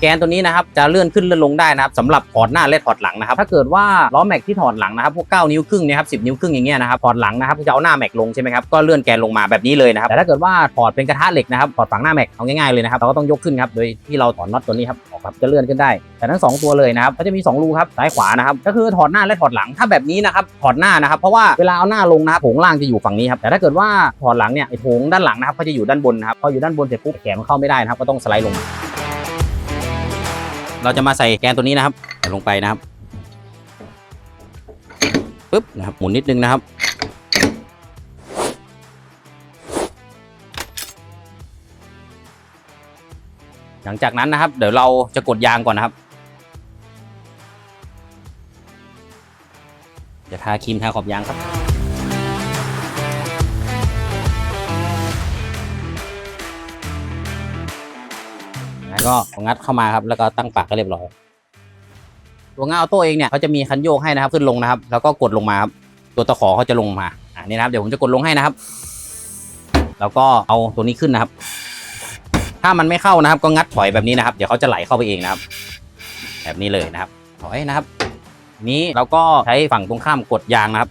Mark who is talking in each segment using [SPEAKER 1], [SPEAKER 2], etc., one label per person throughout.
[SPEAKER 1] แกนตัวนี้นะครับจะเลื่อนขึ้นเลื่อนลงได้นะครับสำหรับถอดหน้าและถอดหลังนะครับถ้าเกิดว่าล้อแม็กที่ถอดหลังนะครับพวก9นิ้วครึ่งเนี่ยครับ10 นิ้วครึ่งอย่างเงี้ยนะครับถอดหลังนะครับจะเอาหน้าแม็กลงใช่ไหมครับก็เลื่อนแกนลงมาแบบนี้เลยนะครับแต่ถ้าเกิดว่าถอดเป็นกระทะเหล็กนะครับถอดฝั่งหน้าแม็กเอาง่ายๆเลยนะครับเราก็ต้องยกขึ้นครับโดยที่เราถอดน็อตตัวนี้ครับออกครับจะเลื่อนขึ้นได้ แต่ทั้งสองตัวเลยนะครับก็จะมีสองรูครับซ้ายขวานะครับก็คือถอดหน้าและถอดหลังถ้าแบบนี้นะครับถอดหน้านะครับเพราะว่าเวลาเอาหน้าลงนะครับโถงล่างจะอยู่ฝั่งนี้ครับแต่ถ้าเกิดว่าถอดหลังเนี่ยไอ้โถงด้านหลังนะครับก็จะอยู่ด้านบนนะครับพออยู่ด้านบนเสร็จปุ๊บแขนเข้าไม่ได้นะครับก็ต้องสไลด์ลง เราจะมาใส่แกนตัวนี้นะครับลงไปนะครับปึ๊บนะครับหมุนนิดนึงนะครับหลังจากนั้นนะครับ เดี๋ยวเราจะกดยางก่อนนะครับ จะทาครีมทาขอบยางครับ ก็งัดเข้ามาครับแล้วก็ตั้งปากก็เรียบร้อยตัวง่าออโต้เองเนี่ยเขาจะมีคันโยกให้นะครับขึ้นลงนะครับ แล้วก็กดลงมาครับตัวตะขอเขาจะลงมาอ่านี่นะครับเดี๋ยวผมจะกดลงให้นะครับ แล้วก็เอาตัวนี้ขึ้นนะครับ ถ้ามันไม่เข้านะครับ ก็งัดถอยแบบนี้นะครับ เดี๋ยวเขาจะไหลเข้าไปเองนะครับ แบบนี้เลยนะครับ ถอยนะครับ นี้เราก็ใช้ฝั่งตรงข้ามกดยางนะครับ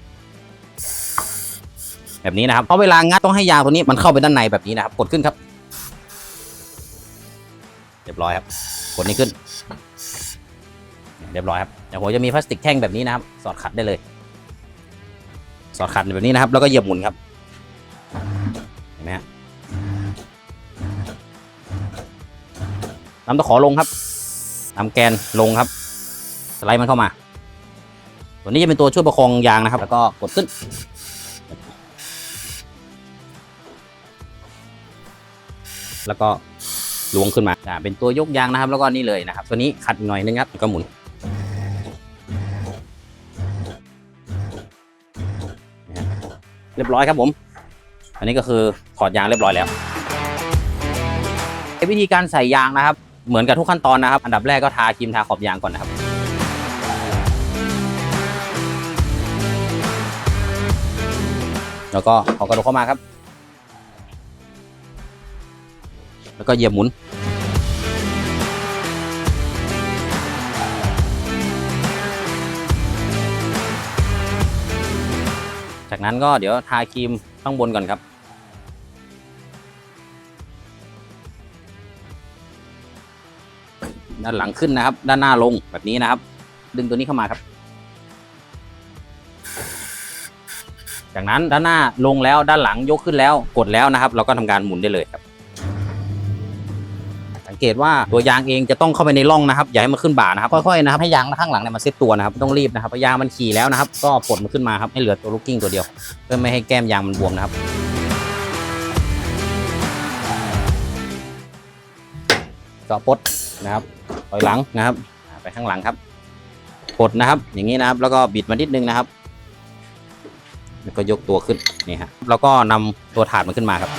[SPEAKER 1] แบบนี้นะครับเพราะเวลางัดต้องให้ยางตัวนี้มันเข้าไปด้านในแบบนี้นะครับ กดขึ้นครับ เรียบร้อยครับ กดนี้ขึ้น เรียบร้อยครับเดี๋ยวผมจะมีพลาสติกแท่งแบบนี้นะครับ สอดขัดได้เลย สอดขัดแบบนี้นะครับ แล้วก็เหยียบหมุนครับ เห็นไหมฮะนำตะขอลงครับนำแกนลงครับ สไลด์มันเข้ามา ตัวนี้จะเป็นตัวช่วยประคองยางนะครับ แล้วก็กดขึ้นแล้วก็ ล้วงขึ้นมาเป็นตัวยกยางนะครับ แล้วก็นี่เลยนะครับ ตัวนี้ขัดหน่อยนึงครับแล้วก็หมุนเรียบร้อยครับผม อันนี้ก็คือถอดยางเรียบร้อยแล้ววิธีการใส่ยางนะครับ เหมือนกับทุกขั้นตอนนะครับ อันดับแรกก็ทาครีมทาขอบยางก่อนนะครับแล้วก็เอากระดูกเข้ามาครับ แล้วก็เหยียบหมุน จากนั้นก็เดี๋ยวทาครีมข้างบนก่อนครับด้านหลังขึ้นนะครับ ด้านหน้าลงแบบนี้นะครับ ดึงตัวนี้เข้ามาครับ จากนั้นด้านหน้าลงแล้วด้านหลังยกขึ้นแล้วกดแล้วนะครับ เราก็ทำการหมุนได้เลยครับ สังเกตว่าตัวยางเองจะต้องเข้าไปในร่องนะครับอย่าให้มันขึ้นบ่านะครับค่อยๆนะครับให้ยางข้างหลังเนี่ยมันเซตตัวนะครับไม่ต้องรีบนะครับเพราะยางมันขี่แล้วนะครับ ก็ปลดมันขึ้นมาครับให้เหลือตัวลูกกิ้งตัวเดียว เพื่อไม่ให้แก้มยางมันบวมนะครับก็ปลดนะครับถอยหลังนะครับ ไปข้างหลังครับปลดนะครับ อย่างนี้นะครับ แล้วก็บิดมานิดนึงนะครับ แล้วก็ยกตัวขึ้นนี่ฮะแล้วก็นำตัวถาดมันขึ้นมาครับ